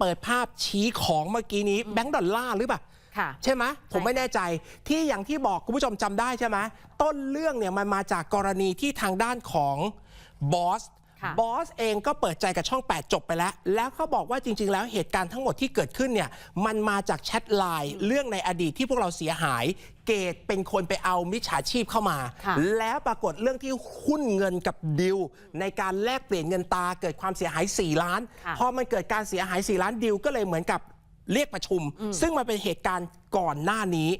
เปิดภาพชี้ของเมื่อกี้นี้แบงก์ดอลลาร์หรือเปล่าค่ะใช่ไหมผมไม่แน่ใจที่อย่างที่บอกคุณผู้ชมจำได้ใช่ไหมต้นเรื่องเนี่ยมันมาจากกรณีที่ทางด้านของบอสค่ะบอสเองก็เปิดใจกับช่อง 8 จบไปแล้ว แล้วเขาบอกว่าจริง ๆ แล้วเหตุการณ์ทั้งหมดที่เกิดขึ้นเนี่ยมันมาจากแชทไลน์เรื่องในอดีตที่พวกเราเสียหาย เกตเป็นคนไปเอามิจฉาชีพเข้ามาค่ะแล้วปรากฏเรื่องที่หุ้นเงินกับดิว ในการแลกเปลี่ยนเงินตาเกิดความเสียหาย 4 ล้านค่ะพอมันเกิดการเสียหาย 4 ล้านดิวก็เลยเหมือนกับเรียกประชุม ซึ่งมันเป็นเหตุการณ์ก่อนหน้านี้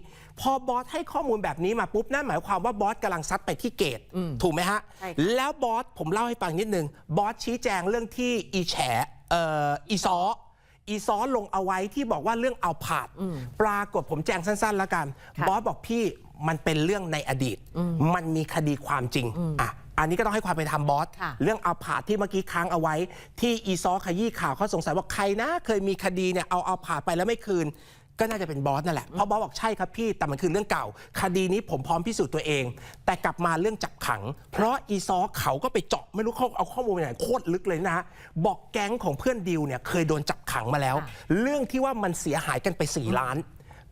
พอบอสให้ข้อมูลแบบนี้มาปุ๊บนั่นหมายความว่าบอสกำลังซัดไปที่เกต ถูกไหมฮะใช่ค่ะแล้วบอสผมเล่าให้ฟังนิดนึงบอสชี้แจงเรื่องที่อีแฉเอ่ออีซอ อีซอลงเอาไว้ที่บอกว่าเรื่องเอาผาด ปรากฏผมแจงสั้น ๆ แล้วกันค่ะบอสบอกพี่มันเป็นเรื่องในอดีต มันมีคดีความจริงอะอันนี้ก็ต้องให้ความเป็นธรรมบอสค่ะเรื่องเอาผาดที่เมื่อกี้ค้างเอาไว้ ที่อีซอขยี้ข่าวเขาสงสัยว่าใครนะ เคยมีคดีเนี่ยเอาเอาผาดไปแล้วไม่คืน ก็น่าจะเป็นบอสนั่นแหละเพราะบอสบอกใช่ครับพี่แต่มันคือเรื่องเก่า คดีนี้ผมพร้อมพิสูจน์ตัวเอง แต่กลับมาเรื่องจับขัง เพราะอีซอเขาก็ไปเจาะไม่รู้เขาเอาข้อมูลไปไหนโคตรลึกเลยนะฮะบอกแก๊งของเพื่อนดิวเนี่ยเคยโดนจับขังมาแล้วค่ะเรื่องที่ว่ามันเสียหายกันไป4ล้าน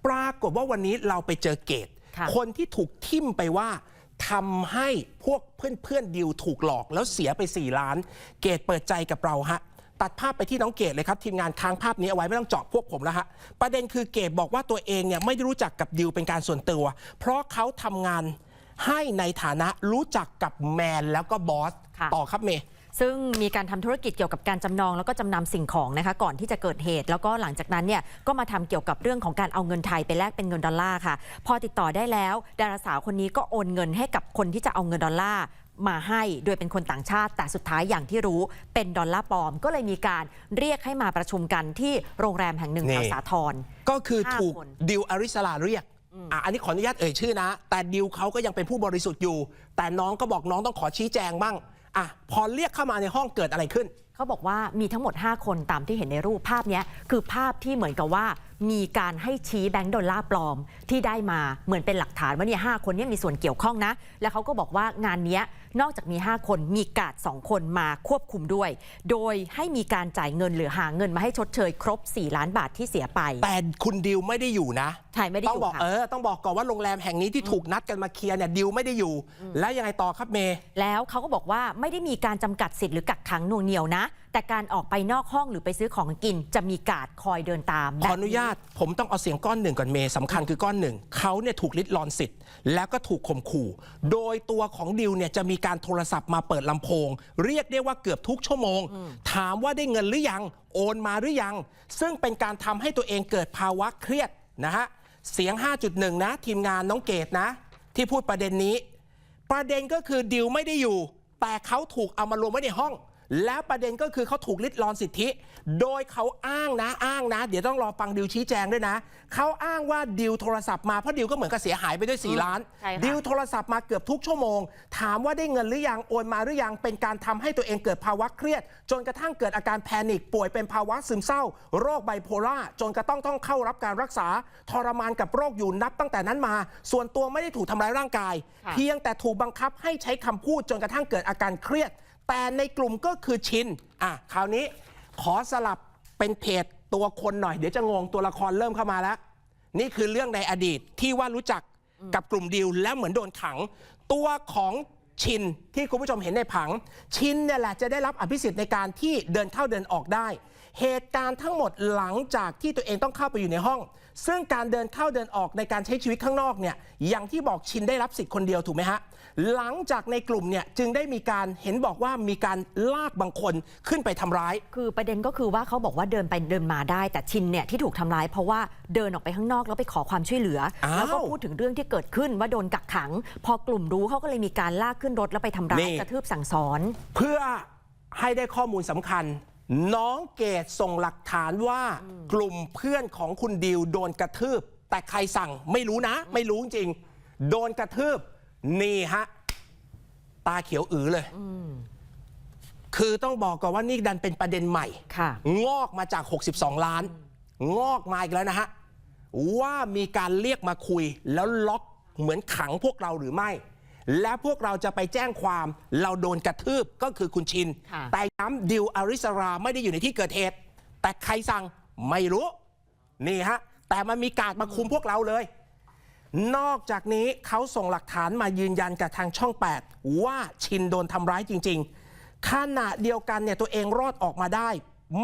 ปรากฏว่าวันนี้เราไปเจอเกตค่ะคนที่ถูกทิ่มไปว่าทำให้พวกเพื่อนเพื่อนๆดิวถูกหลอกแล้วเสียไป 4 ล้าน เกตเปิดใจกับเราฮะ ตัดภาพไปที่น้องเกดเลยครับทีมงานค้างภาพนี้เอาไว้ไม่ต้องเจาะพวกผมแล้วฮะประเด็นคือเกดบอกว่าตัวเองเนี่ยไม่ได้รู้จักกับดิวเป็นการส่วนตัว เพราะเขาทำงานให้ในฐานะรู้จักกับแมนแล้วก็บอสค่ะต่อครับเมย์ซึ่งมีการทำธุรกิจเกี่ยวกับการจำนองแล้วก็จำนำสิ่งของนะคะก่อนที่จะเกิดเหตุ แล้วก็หลังจากนั้นเนี่ยก็มาทำเกี่ยวกับเรื่องของการเอาเงินไทยไปแลกเป็นเงินดอลลาร์ค่ะ พอติดต่อได้แล้วดาราสาวคนนี้ก็โอนเงินให้กับคนที่จะเอาเงินดอลลาร์ มาให้โดยเป็นคนต่างชาติ แต่สุดท้ายอย่างที่รู้เป็นดอลลาร์ปลอม ก็เลยมีการเรียกให้มาประชุมกันที่โรงแรมแห่งหนึ่งนี่แถวสาทร ก็คือห้าถูกคน ดิวอาริสลาเรียกอะอันนี้ขออนุญาตเอ่ยชื่อนะ แต่ดิวเขาก็ยังเป็นผู้บริสุทธิ์อยู่ แต่น้องก็บอกน้องต้องขอชี้แจงบ้างอะพอเรียกเข้ามาในห้องเกิดอะไรขึ้น เขาบอกว่ามีทั้งหมด 5 คนตามที่เห็นในรูปภาพเนี้ยคือภาพที่เหมือนกับว่า มีการให้ชี้แบงก์ดอลลาร์ปลอมที่ได้มาเหมือนเป็นหลักฐานว่าเนี่ยหคนเนี้มีส่วนเกี่ยวข้องนะ แล้วเขาก็บอกว่างานเนี้ยนอกจากมี 5 คนมีกาด2คนมาควบคุมด้วย โดยให้มีการจ่ายเงินหรือหาเงินมาให้ชดเชยครบ 4 ล้านบาทที่เสียไป แต่คุณดิวไม่ได้อยู่นะใช่ไม่ได้ต้อองยู่บอกค่ะเออต้องบอกก่อนว่าโรงแรมแห่งนี้ที่ถูกนัดกันมาเคลียร์เนี่ยดิวไม่ได้อยู่ แล้วยังไงต่อครับเมย์แล้วเขาก็บอกว่าไม่ได้มีการจำกัดสิทธิ์หรือกักขังหน่วงเหนียวนะแต่การออกไปนอกห้องหรือไปซื้อของกิน จะมีการดคอยเดินตามขออนุญาตผมต้องเอาเสียงก้อนหนึ่งก่อนเมย์สำคัญคือก้อนหนึ่งเขาเนี่ยถูกลิดรอนสิทธิ์ แล้วก็ถูกข่มขู่ โดยตัวของดิวเนี่ยจะมีการโทรศัพท์มาเปิดลำโพง เรียกได้ว่าเกือบทุกชั่วโมง ถามว่าได้เงินหรือยังโอนมาหรือยัง ซึ่งเป็นการทำให้ตัวเองเกิดภาวะเครียดนะฮะเสียง 5.1 นะ ทีมงานน้องเกดนะ ที่พูดประเด็นนี้ ประเด็นก็คือดิวไม่ได้อยู่ แต่เขาถูกเอามารวมไว้ในห้อง แล้วประเด็นก็คือเขาถูกลิดรอนสิทธิ โดยเขาอ้างนะอ้างนะ เดี๋ยวต้องรอฟังดิวชี้แจงด้วยนะ เขาอ้างว่าดิวโทรศัพท์มาเพราะดิวก็เหมือนกับเสียหายไปด้วย 4 ล้าน ใช่ค่ะ ดิวโทรศัพท์มาเกือบทุกชั่วโมง ถามว่าได้เงินหรือยังโอนมาหรือยังเป็นการทำให้ตัวเองเกิดภาวะเครียด จนกระทั่งเกิดอาการแพนิคป่วยเป็นภาวะซึมเศร้า โรคไบโพล่าจนกระต้องต้องเข้ารับการรักษาทรมานกับโรคอยู่นับตั้งแต่นั้นมา ส่วนตัวไม่ได้ถูกทำร้ายร่างกาย ค่ะ เพียงแต่ถูกบังคับให้ใช้คำพูดจนกระทั่งเกิดอาการเครียด แต่ในกลุ่มก็คือชินอะคราวนี้ขอสลับเป็นเพจตัวคนหน่อย เดี๋ยวจะงงตัวละครเริ่มเข้ามาแล้ว นี่คือเรื่องในอดีตที่ว่ารู้จักกับกลุ่มดิวแล้วเหมือนโดนขัง ตัวของชินที่คุณผู้ชมเห็นในผัง ชินเนี่ยแหละจะได้รับอภิสิทธิ์ในการที่เดินเข้าเดินออกได้ เหตุการณ์ทั้งหมดหลังจากที่ตัวเองต้องเข้าไปอยู่ในห้อง ซึ่งการเดินเข้าเดินออกในการใช้ชีวิตข้างนอกเนี่ยอย่างที่บอกชินได้รับสิทธิ์คนเดียวถูกไหมฮะหลังจากในกลุ่มเนี่ยจึงได้มีการเห็นบอกว่ามีการลากบางคนขึ้นไปทำร้าย คือประเด็นก็คือว่าเขาบอกว่าเดินไปเดินมาได้แต่ชินเนี่ยที่ถูกทำร้ายเพราะว่าเดินออกไปข้างนอกแล้วไปขอความช่วยเหลืออ้าวแล้วก็พูดถึงเรื่องที่เกิดขึ้นว่าโดนกักขัง พอกลุ่มรู้เขาก็เลยมีการลากขึ้นรถแล้วไปทำร้ายกระทืบสั่งสอน เพื่อให้ได้ข้อมูลสำคัญ น้องเกดส่งหลักฐานว่ากลุ่มเพื่อนของคุณดิวโดนกระทืบ แต่ใครสั่งไม่รู้นะ ไม่รู้จริง โดนกระทืบ นี่ฮะ ตาเขียวอือเลย คือต้องบอกก่อนว่านี่ดันเป็นประเด็นใหม่ค่ะงอกมาจาก 62 ล้าน งอกมาอีกแล้วนะฮะ ว่ามีการเรียกมาคุยแล้วล็อกเหมือนขังพวกเราหรือไม่ และพวกเราจะไปแจ้งความเราโดนกระทืบก็คือคุณชิน ค่ะ แต่ย้ำดิวอาริสราไม่ได้อยู่ในที่เกิดเหตุ แต่ใครสั่งไม่รู้ นี่ฮะ แต่มันมีการดมาคุมพวกเราเลย นอกจากนี้เขาส่งหลักฐานมายืนยันกับทางช่อง 8 ว่าชินโดนทำร้ายจริง ๆ ขณะเดียวกันเนี่ยตัวเองรอดออกมาได้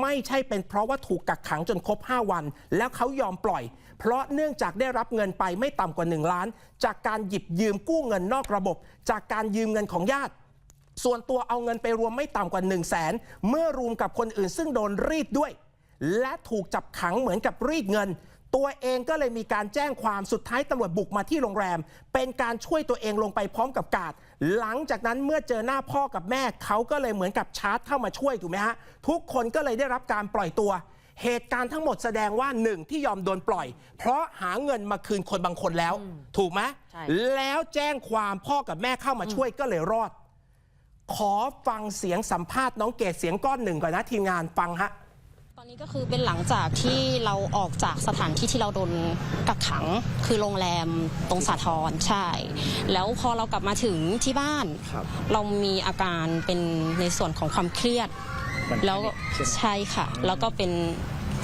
ไม่ใช่เป็นเพราะว่าถูกกักขังจนครบ 5 วัน แล้วเขายอมปล่อย เพราะเนื่องจากได้รับเงินไปไม่ต่ำกว่า 1 ล้าน จากการหยิบยืมกู้เงินนอกระบบ จากการยืมเงินของญาติ ส่วนตัวเอาเงินไปรวมไม่ต่ำกว่า 1 0 0 0 0แสนเมื่อรวมกับคนอื่นซึ่งโดนรีดด้วย และถูกจับขังเหมือนกับรีดเงิน ตัวเองก็เลยมีการแจ้งความสุดท้ายตำรวจบุกมาที่โรงแรม เป็นการช่วยตัวเองลงไปพร้อมกับกาดหลังจากนั้นเมื่อเจอหน้าพ่อกับแม่เขาก็เลยเหมือนกับชาร์จเข้ามาช่วยถูกไหมฮะทุกคนก็เลยได้รับการปล่อยตัว เหตุการณ์ทั้งหมดแสดงว่าหนึ่งที่ยอมโดนปล่อย เพราะหาเงินมาคืนคนบางคนแล้ว ถูกไหมใช่แล้วแจ้งความพ่อกับแม่เข้ามาช่วยก็เลยรอด ขอฟังเสียงสัมภาษณ์น้องเกดเสียงก้อนหนึ่งก่อนนะทีมงานฟังฮะ ตอนนี้ก็คือเป็นหลังจากที่เราออกจากสถานที่ที่เราโดนกักขังคือโรงแรมตรงสาทรใช่ แล้วพอเรากลับมาถึงที่บ้านครับเรามีอาการเป็นในส่วนของความเครียดมันแล้วใช่ไหมใช่ค่ะ แล้วก็เป็น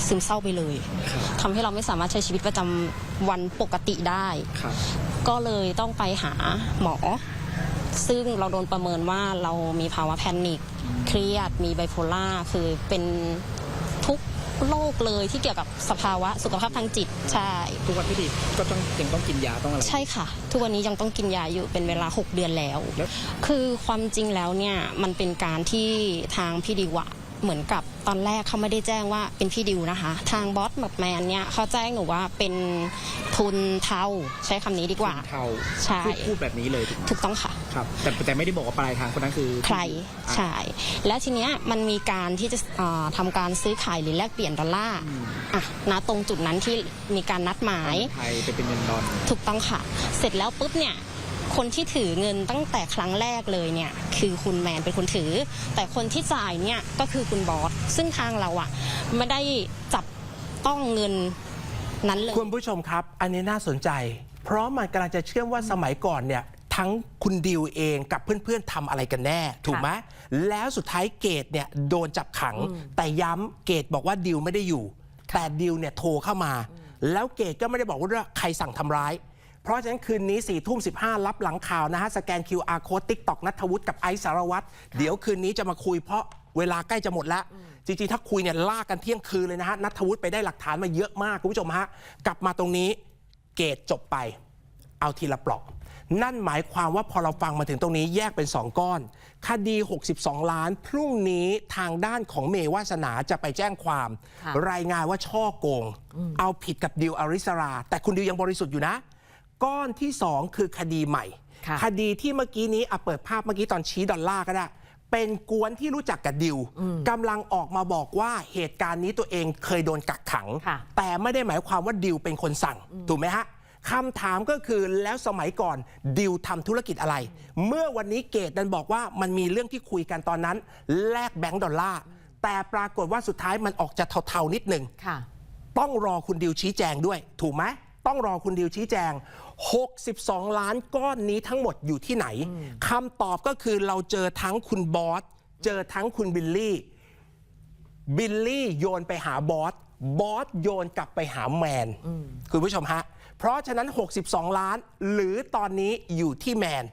ซึมเศร้าไปเลยทำให้เราไม่สามารถใช้ชีวิตประจำวันปกติได้ครับก็เลยต้องไปหาหมอ ซึ่งเราโดนประเมินว่าเรามีภาวะแพนิคเครียด มีไบโพล่าคือเป็น ทุกโรคเลยที่เกี่ยวกับสภาวะสุขภาพทางจิตใช่ทุกวันที่ดีก็ต้องยังต้องกินยาต้องอะไรใช่ค่ะ ทุกวันนี้ยังต้องกินยาอยู่เป็นเวลา 6 เดือนแล้วแล้วคือความจริงแล้วเนี่ยมันเป็นการที่ทางพี่ดิวอะเหมือนกับตอนแรกเขาไม่ได้แจ้งว่าเป็นพี่ดิวนะคะ ทางบอสแบบแมนเนี่ยเขาแจ้งหนูว่าเป็นทุนเทาใช้คำนี้ดีกว่าเทาใช่พูดพูดแบบนี้เลยถูกไหมถูกต้องค่ะ ครับแต่แต่ไม่ได้บอกว่าปลายทางคนนั้นคือใครอะใช่และทีเนี้ยมันมีการที่จะอ่าทำาการซื้อขายหรือแลกเปลี่ยนดอลลาร์อะณตรงจุดนั้นที่มีการนัดหมายไทยจะเป็นเงินดอลถูกต้องค่ะ เสร็จแล้วปุ๊บเนี่ยคนที่ถือเงินตั้งแต่ครั้งแรกเลยเนี่ยคือคุณแมนเป็นคนถือ แต่คนที่จ่ายเนี่ยก็คือคุณบอสซึ่งทางเราอะไม่ได้จับต้องเงินนั้นเลยคุณผู้ชมครับ อันนี้น่าสนใจ เพราะมันกำลังจะเชื่อมว่าสมัยก่อนเนี่ย ทั้งคุณดิวเองกับเพื่อนๆทำอะไรกันแน่ ถูกไหมแล้วสุดท้ายเกดเนี่ยโดนจับขัง แต่ย้ำเกดบอกว่าดิวไม่ได้อยู่ แต่ดิวเนี่ยโทรเข้ามา แล้วเกดก็ไม่ได้บอกว่าใครสั่งทำร้าย เพราะฉะนั้นคืนนี้4ี่ทุ่มสิรับหลังข่าวนะฮะ สแกน QR code TikTok นัทวุฒิกับไอซ์สารวัตรเดี๋ยวคืนนี้จะมาคุยเพราะเวลาใกล้จะหมดแล้ว จริงๆ ถ้าคุยเนี่ยลากกันเที่ยงคืนเลยนะฮะนัทวุฒิไปได้หลักฐานมาเยอะมากคุณผู้ชมฮะกลับมาตรงนี้เกตจบไป เอาทีละปลอก นั่นหมายความว่าพอเราฟังมาถึงตรงนี้แยกเป็น 2 ก้อน คดี 62 ล้าน พรุ่งนี้ทางด้านของเมวาสนาจะไปแจ้งความ ค่ะรายงานว่าช่อโกง เอาผิดกับดิวอริสรา แต่คุณดิวยังบริสุทธิ์อยู่นะ ก้อนที่ 2 คือคดีใหม่ ค่ะ คดีที่เมื่อกี้นี้อะเปิดภาพเมื่อกี้ตอนชี้ดอลลาร์ก็ได้ เป็นกวนที่รู้จักกับดิวกำลังออกมาบอกว่าเหตุการณ์นี้ตัวเองเคยโดนกักขัง ค่ะ แต่ไม่ได้หมายความว่าดิวเป็นคนสั่ง ถูกไหมฮะ คำถามก็คือแล้วสมัยก่อนดิวทำธุรกิจอะไร เมื่อวันนี้เกตดันบอกว่ามันมีเรื่องที่คุยกันตอนนั้น แลกแบงก์ดอลลาร์แต่ปรากฏว่าสุดท้ายมันออกจะเทาๆนิดหนึ่งค่ะต้องรอคุณดิวชี้แจงด้วย ถูกไหมต้องรอคุณดิวชี้แจง 62 ล้านก้อนนี้ทั้งหมดอยู่ที่ไหนคำตอบก็คือเราเจอทั้งคุณบอสเจอทั้งคุณบิลลี่บิลลี่โยนไปหาบอสบอสโยนกลับไปหาแมน คุณผู้ชมฮะ เพราะฉะนั้น 62 ล้าน หรือตอนนี้อยู่ที่แมน